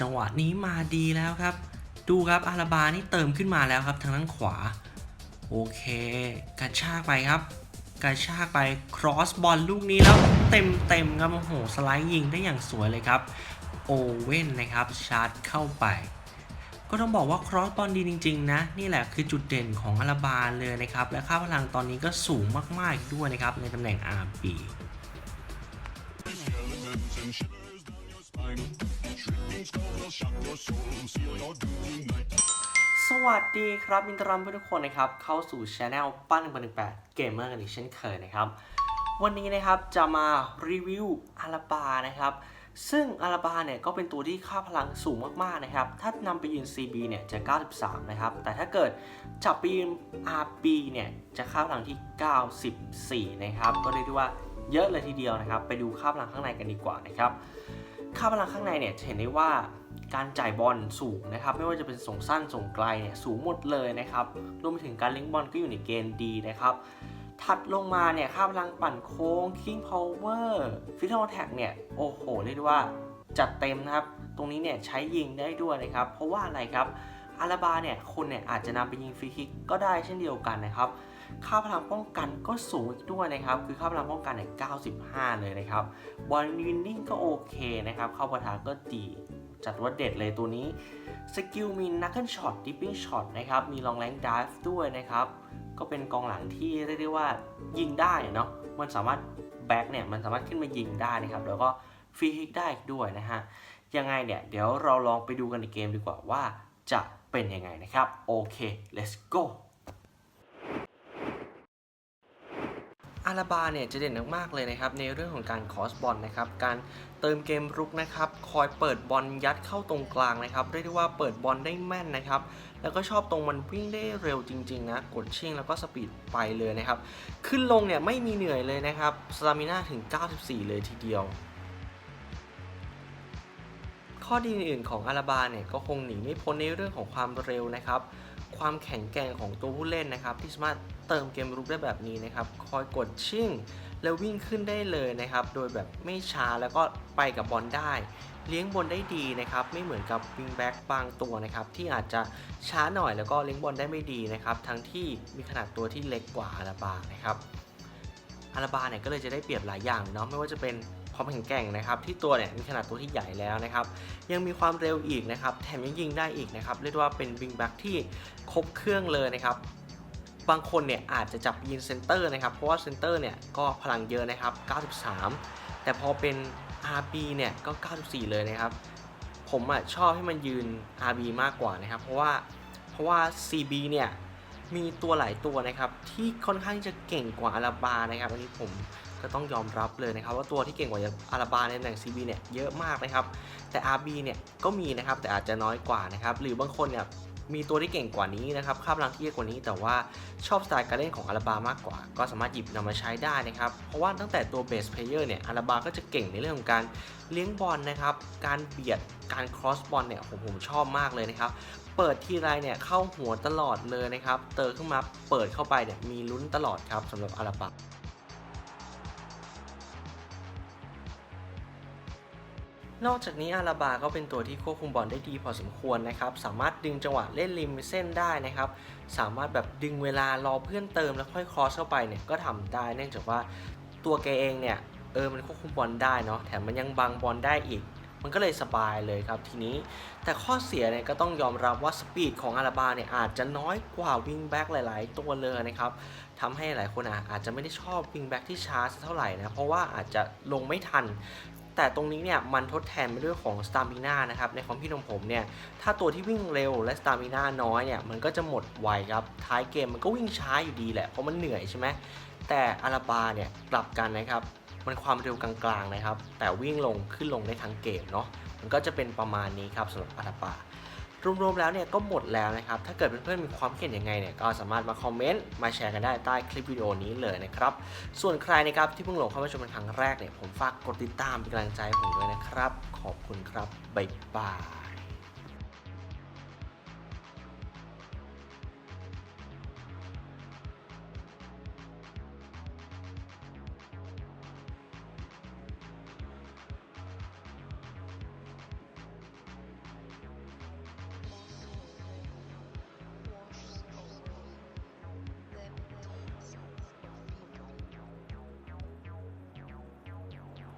จังหวะนี้มาดีแล้วครับ ดูครับอาราบานี่เติมขึ้นมาแล้วครับทางด้านขวา โอเค กระชากไปครับ กระชากไปครอสบอลลูกนี้แล้วเต็มเต็มครับโอ้โหสไลด์ยิงได้อย่างสวยเลยครับ โอเว่นนะครับชาร์จเข้าไป ก็ต้องบอกว่าครอสบอลดีจริง ๆ นะ นี่แหละคือจุดเด่นของอาราบาเลยนะครับ และค่าพลังตอนนี้ก็สูงมากๆอีกด้วยนะครับในตำแหน่ง RB สวัสดีครับมินตรัมเพื่อนทุกคนนะครับ เข้าสู่ช anel ปั้น1 8เกมเมอร์กันอีกเช่นเคยนะครับ วันนี้นะครับจะมารีวิวอาราบานะครับ ซึ่งอาราบาเนี่ยก็เป็นตัวที่ค่าพลังสูงมากๆนะครับ ถ้านำไปยืน CB เนี่ยจะ 93 นะครับ แต่ถ้าเกิดจับไปยืน RB เนี่ยจะค่าพลังที่ 94 นะครับ ก็เรียกได้ว่าเยอะเลยทีเดียวนะครับ ไปดูค่าพลังข้างในกันดีกว่านะครับ ค่าพลังข้างในเนี่ยเห็นได้ว่าการจ่ายบอลสูงนะครับ ไม่ว่าจะเป็นส่งสั้นส่งไกลเนี่ยสูงหมดเลยนะครับรวมไปถึงการเลี้ยงบอลก็อยู่ในเกณฑ์ดีนะครับถัดลงมาเนี่ยค่าพลังปั่นโค้ง King Power f i t a l Attack เนี่ยโอ้โหเรียกได้ว่าจัดเต็มนะครับ ตรงนี้เนี่ยใช้ยิงได้ด้วยนะครับ เพราะว่าอะไรครับอาราบาเนี่ยคนเนี่ยอาจจะนำไปยิงฟรีคิกก็ได้เช่นเดียวกันนะครับ ค่าพลังป้องกันก็สูงอีกด้วยนะครับ คือค่าพลังป้องกันเนี่ย95 เลยนะครับบอลวินนิ่งก็โอเคนะครับ เข้าประทาก็ดีจัดว่าเด็ดเลยตัวนี้ สกิลมีนักเกิลช็อตดิปปิ้งช็อตนะครับ มีลองแรงดิฟด้วยนะครับ ก็เป็นกองหลังที่เรียกได้ว่ายิงได้เนาะ มันสามารถแบ็กเนี่ย มันสามารถขึ้นมายิงได้นะครับ แล้วก็ฟรีฮิกได้อีกด้วยนะฮะ ยังไงเนี่ย เดี๋ยวเราลองไปดูกันในเกมดีกว่าว่าจะเป็นยังไงนะครับ โอเค let's go อาราบาเนี่ยจะเด่นมากๆเลยนะครับในเรื่องของการคอสบอลนะครับการเติมเกมรุกนะครับคอยเปิดบอลยัดเข้าตรงกลางนะครับเรียกได้ว่าเปิดบอลได้แม่นนะครับแล้วก็ชอบตรงมันวิ่งได้เร็วจริงๆนะกดชิ่งแล้วก็สปีดไปเลยนะครับขึ้นลงเนี่ยไม่มีเหนื่อยเลยนะครับสตามิน่าถึง 94 เลยทีเดียว ข้อดีอื่นๆของอาราบาเนี่ยก็คงหนีไม่พ้นในเรื่องของความเร็วนะครับ ความแข็งแกร่งของตัวผู้เล่นนะครับ ที่สามารถเติมเกมรุกได้แบบนี้นะครับ คอยกดชิ่ง แล้ววิ่งขึ้นได้เลยนะครับ โดยแบบไม่ช้าแล้วก็ไปกับบอลได้ เลี้ยงบอลได้ดีนะครับ ไม่เหมือนกับวิงแบ็กบางตัวนะครับ ที่อาจจะช้าหน่อยแล้วก็เลี้ยงบอลได้ไม่ดีนะครับ ทั้งที่มีขนาดตัวที่เล็กกว่าอาราบานะครับอาราบาเนี่ยก็เลยจะได้เปรียบหลายอย่างเนาะไม่ว่าจะเป็น ความแข็งแกร่งนะครับที่ตัวเนี่ยมีขนาดตัวที่ใหญ่แล้วนะครับยังมีความเร็วอีกนะครับแถมยังยิงได้อีกนะครับเรียกว่าเป็นวิงแบ็กที่ครบเครื่องเลยนะครับบางคนเนี่ยอาจจะจับยิงเซนเตอร์นะครับเพราะว่าเซนเตอร์เนี่ยก็พลังเยอะนะครับ 93 แต่พอเป็น RB เนี่ยก็ 94 เลยนะครับผมอะชอบให้มันยืน RB มากกว่านะครับ เพราะว่าเพราะว่า CB เนี่ยมีตัวหลายตัวนะครับที่ค่อนข้างจะเก่งกว่าอาราบานะครับอันนี้ผม ก็ต้องยอมรับเลยนะครับว่าตัวที่เก่งกว่าอาราบาในตำแหน่ง CB เนี่ยเยอะมากนะครับ แต่ RB เนี่ยก็มีนะครับแต่อาจจะน้อยกว่านะครับหรือบางคนเนี่ยมีตัวที่เก่งกว่านี้นะครับค่าพลังที่เยอะกว่านี้ แต่ว่าชอบสไตล์การเล่นของอาราบามากกว่า ก็สามารถหยิบนำมาใช้ได้นะครับ เพราะว่าตั้งแต่ตัวเบสเพลเยอร์เนี่ยอาราบาก็จะเก่งในเรื่องของการเลี้ยงบอลนะครับ การเบียด การครอสบอลเนี่ยผมผมชอบมากเลยนะครับ เปิดทีไรเนี่ยเข้าหัวตลอดเลยนะครับ เติร์ขึ้นมาเปิดเข้าไปเนี่ยมีลุ้นตลอดครับสำหรับอาราบา นอกจากนี้อาราบาก็เป็นตัวที่ควบคุมบอลได้ดีพอสมควรนะครับ สามารถดึงจังหวะเล่นริมเส้นได้นะครับ สามารถแบบดึงเวลารอเพื่อนเติมแล้วค่อยครอสเข้าไปเนี่ยก็ทำได้ เนื่องจากว่าตัวแกเองเนี่ยเออมันควบคุมบอลได้เนาะแถมมันยังบังบอลได้อีก มันก็เลยสบายเลยครับทีนี้ แต่ข้อเสียเนี่ยก็ต้องยอมรับว่าสปีดของอาราบาเนี่ยอาจจะน้อยกว่าวิงแบ็กหลาย ๆ ตัวเลยนะครับทำให้หลายคนอะอาจจะไม่ได้ชอบวิงแบ็กที่ช้าสักเท่าไหร่นะเพราะว่าอาจจะลงไม่ทัน แต่ตรงนี้เนี่ยมันทดแทนไปด้วยของสตามิน่านะครับในความคิดของผมเนี่ยถ้าตัวที่วิ่งเร็วและสตามิน่าน้อยเนี่ยมันก็จะหมดไวครับท้ายเกมมันก็วิ่งช้าอยู่ดีแหละเพราะมันเหนื่อยใช่ไหมแต่อาราบาเนี่ยกลับกันนะครับมันความเร็วกลางๆนะครับ แต่วิ่งลงขึ้นลงได้ทั้งเกมเนาะมันก็จะเป็นประมาณนี้ครับสำหรับอาราบา รวมๆแล้วเนี่ยก็หมดแล้วนะครับ ถ้าเกิดเพื่อนๆมีความเห็นยังไงเนี่ยก็สามารถมาคอมเมนต์มาแชร์กันได้ใต้คลิปวิดีโอนี้เลยนะครับ ส่วนใครนะครับที่เพิ่งหลงเข้ามาชมเป็นครั้งแรกเนี่ยผมฝากกดติดตามเป็นกำลังใจผมด้วยนะครับ ขอบคุณครับบ๊ายบาย